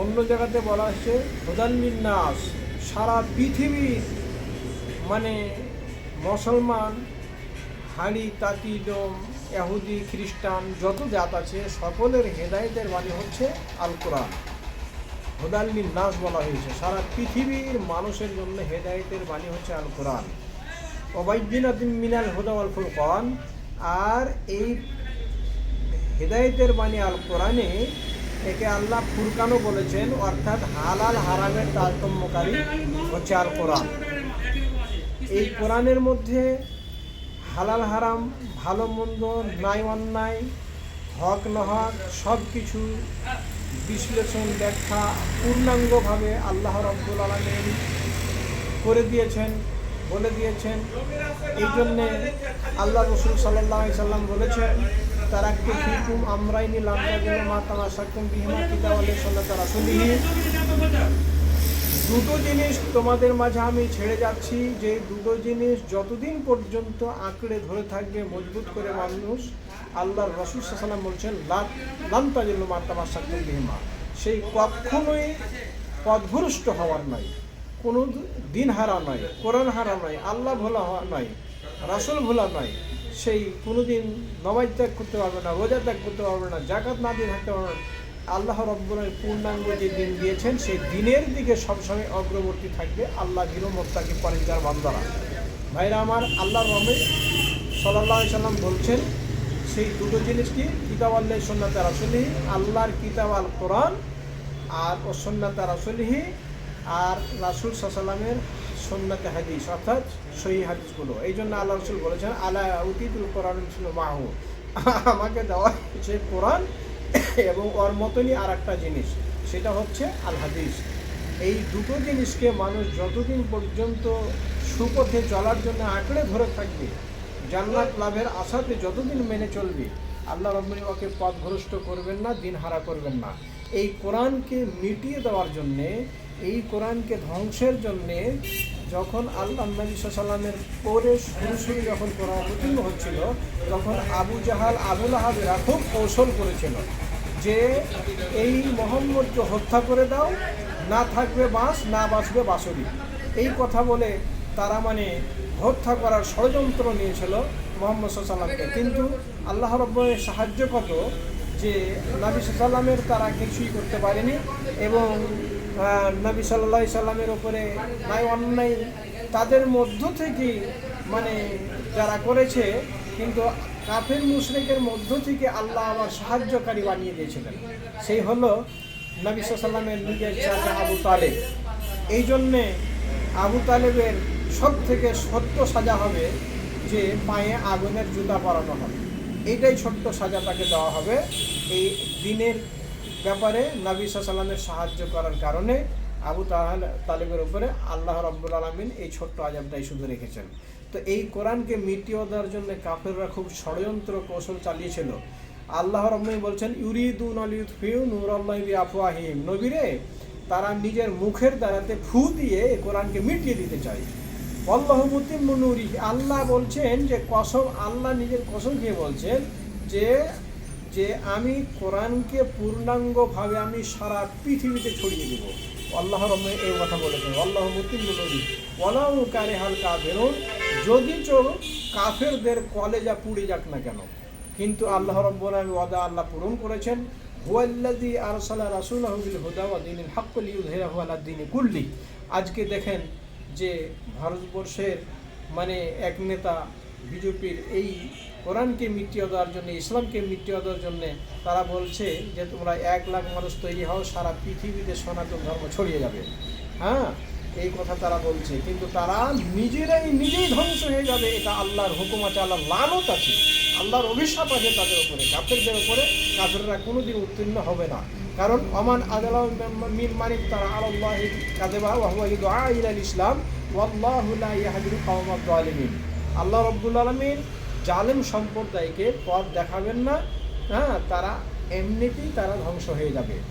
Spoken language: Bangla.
অন্য জায়গাতে বলা হচ্ছে হুদাল্লিন নাস সারা পৃথিবীর মানে মুসলমান হাড়ি তাঁতি এহুদি খ্রিস্টান, যত জাত আছে, সকলের হেদায়েতের বাণী হচ্ছে আল কোরআন। হুদাল্লিন নাস বলা হয়েছে। সারা পৃথিবীর মানুষের জন্য হেদায়েতের বাণী হচ্ছে আল কোরআন। ওবাইদ্দিন মিনাল হুদা আল ফুরকান। আর এই হেদায়েতের বাণী আল কোরআনে একে আল্লাহ ফুরকানও বলেছেন, অর্থাৎ হালাল হারামের তারতম্যকারী হচ্ছে আল কোরআন। এই কোরআনের মধ্যে হালাল হারাম, ভালো মন্দ, ন্যায় অন্যায়, হক নহক, সব কিছু বিশ্লেষণ, ব্যাখ্যা পূর্ণাঙ্গভাবে আল্লাহ রব্বুল আলমিন করে দিয়েছেন, বলে দিয়েছেন। এই জন্যে আল্লাহ রসুল সাল্লাহ সাল্লাম বলেছেন তারা একটু ফিকুম আমরাই নিলাম যেন মা তামা সাকুম বিহিমা কিতাবলে তারা শুনিহি দুটো জিনিস তোমাদের মাঝে আমি ছেড়ে যাচ্ছি, যে দুটো জিনিস যতদিন পর্যন্ত আঁকড়ে ধরে থাকবে মজবুত করে মানুষ, আল্লাহর রসুল সাল্লাম বলছেন লান্তাজিল মাতামা সাকুম বিহিমা সেই কখনোই পদভ্রষ্ট হওয়ার নয় কোনো দিন হারা নয় কোরআন হারা নয় আল্লাহ ভোলা হওয়া নয় রাসুল ভোলা নয় সেই কোনোদিন নমাজ ত্যাগ করতে পারবে না, রোজা ত্যাগ করতে পারবে না জাকাত না দিয়ে থাকতে পারবে না। আল্লাহ রব্বুলের পূর্ণাঙ্গ যে দিন দিয়েছেন, সেই দিনের দিকে সবসময় অগ্রবর্তী থাকবে আল্লাহ গিরমত্তাকে পরিষ্কার বান্দারা। ভাইরা আমার, আল্লাহ রমে সাল্লাহ সাল্লাম বলছেন, সেই দুটো জিনিস কি? কিতাব আল্লাহ সন্ন্যাত রাসুলিহি, আল্লাহর কিতাব আল কোরআন আর ও সন্ন্যাত রাসুলিহি আর রাসুল সাল্লামের সন্ন্যাতে হাদিস, অর্থাৎ সহি হাদিসগুলো। এই জন্য আল্লাহ রসুল বলেছেন আল্লাহ উতিদুল কোরআন ছিল মাহু। আমাকে দেওয়া হয়েছে কোরআন এবং ওর মতনই আর একটা জিনিস, সেটা হচ্ছে আল হাদিস। এই দুটো জিনিসকে মানুষ যতদিন পর্যন্ত সুপথে চলার জন্য আঁকড়ে ধরে থাকবে, জান্নাত লাভের আশাতে যতদিন মেনে চলবে, আল্লাহ রব্বনী ওকে পথভ্রষ্ট করবেন না, দিন হারা করবেন না। এই কোরআনকে মিটিয়ে দেওয়ার জন্যে, এই কোরআনকে ধ্বংসের জন্যে যখন আল্লাহ নবী সাল্লামের পরে শুরু যখন কোরআন অবতীর্ণ হচ্ছিল, তখন আবু জাহাল আবুল আহাবেরা খুব কৌশল করেছিল যে এই মোহাম্মদকে হত্যা করে দাও, না থাকবে বাঁশ, না বাঁচবে বাঁশরি। এই কথা বলে তারা মানে হত্যা করার ষড়যন্ত্র নিয়েছিল মোহাম্মদ সাল্লামকে কিন্তু আল্লাহ রব্বরের সাহায্য কত যে নবী সাল্লামের তারা কিছুই করতে পারেনি এবং নবী সাল্লাহ সাল্লামের ওপরে নাই অন্যায় তাদের মধ্য থেকে মানে যারা করেছে, কিন্তু কাফের মুশরিকের মধ্য থেকে আল্লাহ আবার সাহায্যকারী বানিয়ে দিয়েছিলেন। সেই হলো নবী সাল্লামের নিজের চাচা আবু তালেব। এই জন্যে আবু তালেবের সব থেকে সত্য সাজা হবে যে পায়ে আগুনের জুতা পরানো হবে। এইটাই ছোট্ট সাজা তাকে দেওয়া হবে। এই দিনের ব্যাপারে নবী সাল্লামের সাহায্য করার কারণে আবু তাহাল তালেবের উপরে আল্লাহ রব্বুল আলমিন এই ছোট্ট আজাবটাই শুধু রেখেছেন। তো এই কোরআনকে মিটিয়ে দেওয়ার জন্য কাফেররা খুব ষড়যন্ত্র কৌশল চালিয়েছিল। আল্লাহ রব্বাই বলছেন, ইউরিদুন আল ইউথফিউ নূর আল্লাহ নবীরে, তারা নিজের মুখের দ্বারাতে ফু দিয়ে কোরআনকে মিটিয়ে দিতে চায়। আল্লাহ মুতিমুনুরি আল্লাহ বলছেন যে, কসম, আল্লাহ নিজের কসম খেয়ে বলছেন যে যে আমি কোরআনকে পূর্ণাঙ্গভাবে আমি সারা পৃথিবীতে ছড়িয়ে দেব। আল্লাহ রহমে এই কথা বলেছেন, আল্লাহ মুতিমুনুরি ওলাউ কারে হালকা বেরোন যদি চো কাফেরদের কলেজা পুড়ে যাক না কেন। কিন্তু আল্লাহ রব্বুল আমি ওয়াদা আল্লাহ পূরণ করেছেন, হুয়াল্লাযী আরসালা রাসূলাহু বিল হুদা ওয়া দীনিল হক্ক লিইয়ুযহিরাহু আলা কুল্লি। আজকে দেখেন যে ভারতবর্ষের মানে এক নেতা বিজেপির এই কোরআনকে মিটিয়ে দেওয়ার জন্য, ইসলামকে মিটিয়ে দেওয়ার জন্য তারা বলছে যে তোমরা এক লাখ মানুষ তৈরি হও, সারা পৃথিবীতে সনাতন ধর্ম ছড়িয়ে যাবে। হ্যাঁ এই কথা তারা বলছে। কিন্তু তারা নিজেরাই নিজেই ধ্বংস হয়ে যাবে, এটা আল্লাহর হুকুম আছে, আল্লাহর লানত আছে। আল্লাহর অভিশাপ আছে তাদের উপরে, কাফেরদের উপরে। কাফেররা কোনোদিন উত্তীর্ণ হবে না। কারণ অমান আদালাহ মিন মানিক তারা আল্লাহ কাদেবা ওয়াহুয়াহি ইসলাম, ওয়াল্লাহু লা ইয়াহদিল কওমাদ জালিমিন আল্লাহ রব্বুল আলমীর জালেম সম্প্রদায়কে পথ দেখাবেন না হ্যাঁ তারা এমনিতেই তারা ধ্বংস হয়ে যাবে।